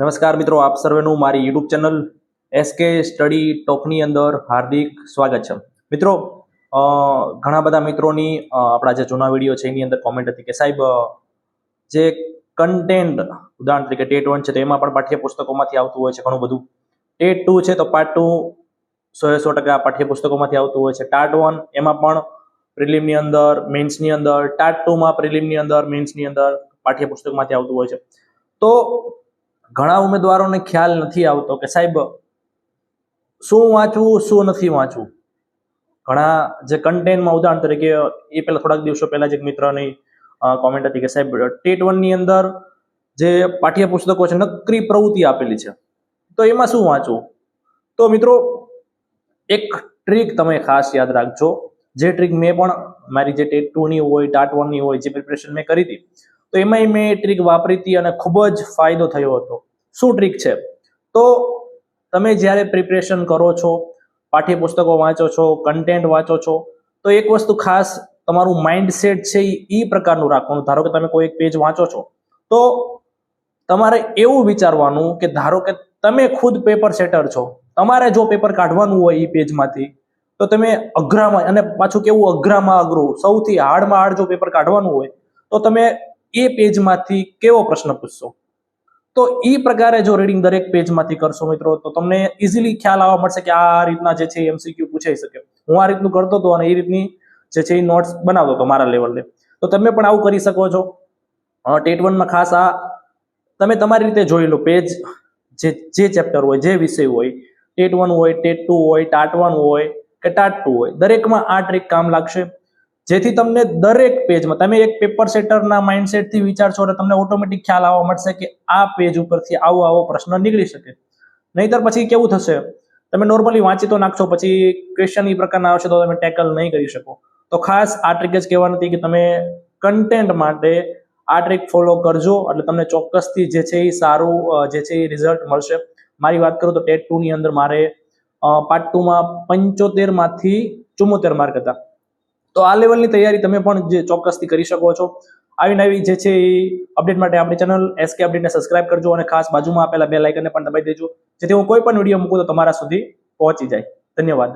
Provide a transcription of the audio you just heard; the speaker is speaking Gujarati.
નમસ્કાર મિત્રો, આપ સર્વેનું મારી YouTube channel S K study ટોકની અંદર હાર્દિક સ્વાગત છે. મિત્રો ઘણા બધા મિત્રોની આપણા જે જૂના વીડિયો છે, એની અંદર કોમેન્ટ હતી કે સાહેબ જે કન્ટેન્ટ ઉદાહરણ તરીકે ટેટ વન છે, તો એમાં પણ પાઠ્યપુસ્તકોમાંથી આવતું હોય છે ઘણું બધું. ટેટ ટુ છે, તો પાર્ટ ટુ સો સો ટકા પાઠ્યપુસ્તકોમાંથી આવતું હોય છે. ટાટ વન એમાં પણ પ્રિલિમની અંદર મેન્સની અંદર ટાટ ટુમાં પ્રિલિમની અંદર મેન્સની અંદર પાઠ્યપુસ્તકમાંથી આવતું હોય છે. તો ઘણા ઉમેદવારોને ખ્યાલ નથી આવતો કે સાહેબ, શું વાંચવું, શું નથી વાંચવું? ઘણા જે કન્ટેન્ટમાં ઉદાહરણ તરીકે, એ પહેલા થોડાક દિવસો પહેલા જ એક મિત્રની કોમેન્ટ હતી કે સાહેબ, ટેટ વનની અંદર જે પાઠ્યપુસ્તકો છે, નકરી પ્રવૃત્તિ આપેલી છે. તો એમાં શું વાંચવું? તો મિત્રો, એક ટ્રીક તમે ખાસ યાદ રાખજો. જે ટ્રીક મેં પણ, મારી જે ટેટ ટુની હોય, ટાટ વનની હોય, જે પ્રિપરેશન મેં કરી હતી તો એમાંય મેં એ ટ્રીક વાપરી હતી અને ખૂબ જ ફાયદો થયો હતો. શું ટ્રીક છે? તો તમે જ્યારે પ્રિપરેશન કરો છો, પાઠ્યપુસ્તકો વાંચો છો કન્ટેન્ટ વાંચો છો, તો એક વસ્તુ ખાસ તમારું માઇન્ડસેટ છે એ પ્રકારનું રાખવાનું. ધારો કે તમે કોઈ એક પેજ વાંચો છો, તો તમારે એવું વિચારવાનું કે ધારો કે તમે ખુદ પેપર સેટર છો, તમારે જો પેપર કાઢવાનું હોય એ પેજમાંથી તો તમે અઘરામાં, અને પાછું કેવું અઘરામાં અઘરું, સૌથી હાર્ડમાં હાર્ડ જો પેપર કાઢવાનું હોય, તો તમે એ પેજમાંથી કેવો પ્રશ્ન પૂછશો? તો એ પ્રકારે જો રીડિંગ દરેક પેજમાંથી કરશો મિત્રો, તો તમને ઇઝીલી ખ્યાલ આવવા મળશે કે આ રીતના જે છે એમસીક્યુ પૂછાઈ શકે. હું આ રીતનું કરતો હતો અને એ રીતની જે છે એ નોટ્સ બનાવતો હતો મારા લેવલે તો તમે પણ આવું કરી શકો છો. ટેટ વનમાં ખાસ આ તમે તમારી રીતે જોઈ લો પેજ, જે જે ચેપ્ટર હોય, જે વિષય હોય, ટેટ વન હોય, ટેટ ટુ હોય, ટાટ વન હોય કે ટાટ ટુ હોય, દરેકમાં આ ટ્રીક કામ લાગશે. જેથી તમને દરેક પેજમાં તમે એક પેપર સેટરના માઇન્ડસેટથી વિચારશો એટલે તમને ઓટોમેટિક ખ્યાલ આવવા મળશે કે આ પેજ ઉપરથી આવો આવો પ્રશ્ન નીકળી શકે. નહીતર પછી કેવું થશે? તમે નોર્મલી વાંચી તો નાખશો, પછી ક્વેશ્ચન એ પ્રકારના આવશે તો તમે ટેકલ નહીં કરી શકો. તો ખાસ આ ટ્રીક જ કહેવાની હતી કે તમે કન્ટેન્ટ માટે આ ટ્રીક ફોલો કરજો, એટલે તમને ચોક્કસથી જે છે એ સારું જે છે એ રિઝલ્ટ મળશે. મારી વાત કરું તો ટેટ ટુની અંદર મારે પાર્ટ ટુમાં પંચોતેરમાંથી ચુમ્મોતેર માર્ક હતા. તો આ લેવલની તૈયારી તમે પણ જે ચોક્કસથી કરી શકો છો. આવી નવી જે છે એ અપડેટ માટે આપણી ચેનલ એસકે અપડેટને સબસ્ક્રાઇબ કરજો અને ખાસ બાજુમાં આપેલા બે લાઇકનને પણ દબાઈ દેજો. જેથી હું કોઈ પણ વીડિયો મૂકું તો તમારા સુધી પહોંચી જાય. ધન્યવાદ.